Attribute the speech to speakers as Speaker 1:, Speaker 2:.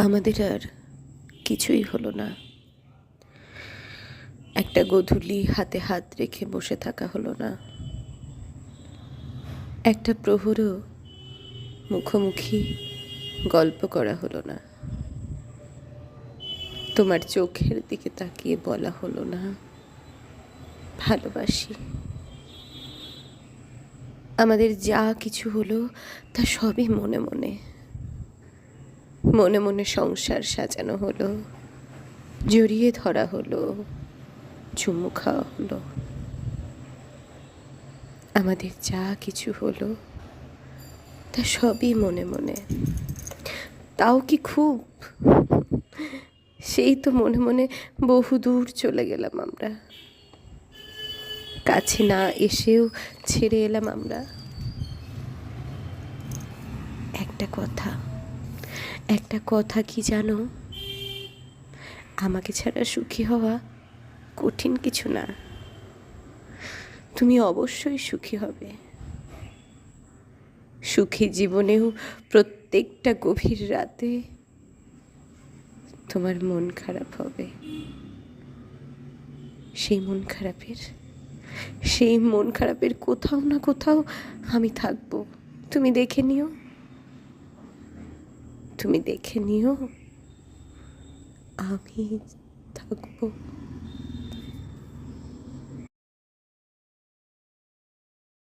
Speaker 1: আমাদের আর কিছুই হলো না। একটা গধূলি হাতে হাত রেখে বসে থাকা হলো না। একটা প্রহরও মুখোমুখি গল্প করা হলো না। তোমার চোখের দিকে তাকিয়ে বলা হলো না, ভালোবাসি। আমাদের যা কিছু হলো তা সবই মনে মনে মনে মনে সংসার সাজানো হলো। জড়িয়ে ধরা হলো, চুমু খাওয়া হলো। আমাদের যা কিছু হলো, তা সবই মনে মনে। তাও কি খুব? সেই তো মনে মনে বহু দূর চলে গেলাম আমরা। কাছে না এসেও ছেড়ে এলাম আমরা। একটা কথা একটা কথা কি জানো? আমাকে ছাড়া সুখী হওয়া কঠিন কিছু না। তুমি অবশ্যই সুখী হবে। সুখী জীবনেও প্রত্যেকটা গভীর রাতে তোমার মন খারাপ হবে। সেই মন খারাপের, সেই মন খারাপের কোথাও না কোথাও আমি থাকব। তুমি দেখে নিও। তুমি দেখে নিও। আমি থাকব।